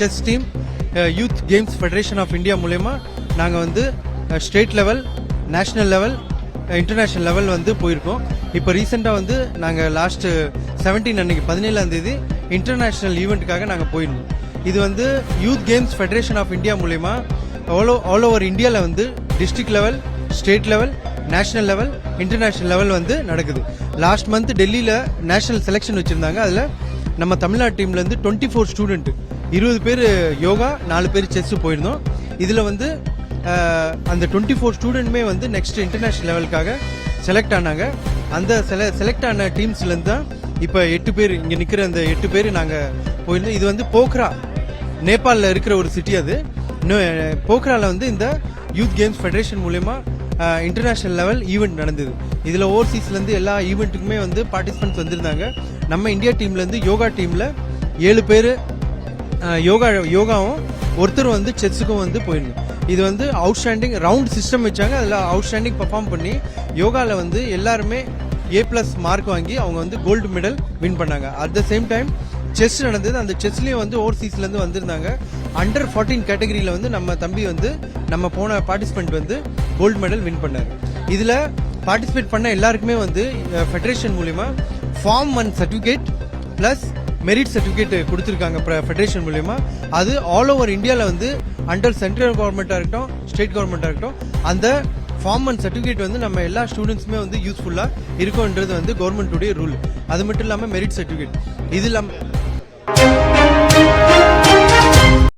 Chess team youth games federation of India மூலயமா நாங்கள் வந்து state level national level international level வந்து போயிருக்கோம். இப்போ ரீசெண்டாக வந்து நாங்கள் லாஸ்ட்டு செவன்டீன் அன்னைக்கு பதினேழாம் தேதி இன்டர்நேஷ்னல் ஈவெண்ட்டுக்காக நாங்கள் போயிருந்தோம். இது வந்து youth games federation of India மூலயமா ஆல் ஆல் ஓவர் இந்தியாவில் வந்து district level state level national level international level வந்து நடக்குது. லாஸ்ட் மந்த் டெல்லியில் நேஷனல் செலெக்ஷன் வச்சுருந்தாங்க. அதில் நம்ம தமிழ்நாடு டீம்லேருந்து டுவெண்ட்டி ஃபோர் ஸ்டூடெண்ட்டு இருபது பேர் யோகா நாலு பேர் செஸ் போயிருந்தோம். இதில் வந்து அந்த டுவெண்ட்டி ஃபோர் ஸ்டூடெண்ட்டுமே வந்து நெக்ஸ்ட் இன்டர்நேஷ்னல் லெவலுக்காக செலக்ட் ஆனாங்க. அந்த செல செலக்ட் ஆன டீம்ஸ்லேருந்து தான் இப்போ எட்டு பேர் இங்கே நிற்கிற அந்த எட்டு பேர் நாங்கள் போயிருந்தோம். இது வந்து போக்ரா. நேபாளில் இருக்கிற ஒரு சிட்டி அது. இன்னும் போக்ராவில் வந்து இந்த யூத் கேம்ஸ் ஃபெடரேஷன் மூலயமா இன்டர்நேஷ்னல் லெவல் ஈவெண்ட் நடந்தது. இதில் ஓவர்சீஸ்லேருந்து எல்லா ஈவெண்ட்டுக்குமே வந்து பார்ட்டிசிபென்ட்ஸ் வந்திருந்தாங்க. நம்ம இந்தியா டீம்லேருந்து யோகா டீமில் ஏழு பேர் யோகா யோகாவும் ஒருத்தர் வந்து செஸ்ஸுக்கும் வந்து போயிருந்தோம் இது வந்து அவுட்ஸ்டாண்டிங் ரவுண்ட் சிஸ்டம் வச்சாங்க. அதில் அவுட்ஸ்டாண்டிங் பர்ஃபார்ம் பண்ணி யோகாவில் வந்து எல்லாருமே ஏ ப்ளஸ் மார்க் வாங்கி அவங்க வந்து கோல்டு மெடல் வின் பண்ணாங்க. At the same time chess நடந்தது. அந்த செஸ்லேயும் வந்து ஓவர்சீஸ்லேருந்து வந்திருந்தாங்க. அண்டர் ஃபார்ட்டீன் கேட்டகரியில் வந்து நம்ம தம்பி வந்து நம்ம போன பார்ட்டிசிபெண்ட் வந்து கோல்டு மெடல் வின் பண்ணார். இதில் பார்ட்டிசிபேட் பண்ண எல்லாருக்குமே வந்து ஃபெடரேஷன் மூலிமா form one certificate plus merit certificate கொடுத்துருக்காங்க ஃபெடரேஷன் மூலயமா. அது ஆல் ஓவர் இந்தியாவில் வந்து அண்டர் சென்ட்ரல் கவர்மெண்ட்டாக இருக்கட்டும் ஸ்டேட் கவர்மெண்ட்டாக இருக்கட்டும் அந்த ஃபார்ம் அண்ட் சர்டிஃபிகேட் வந்து நம்ம எல்லா ஸ்டூடெண்ட்ஸுமே வந்து யூஸ்ஃபுல்லாக இருக்கும்ன்றது வந்து கவர்மெண்ட்டுடைய ரூல் அது மட்டும் இல்லாமல் மெரிட் சர்டிஃபிகேட் இது இல்லாமல்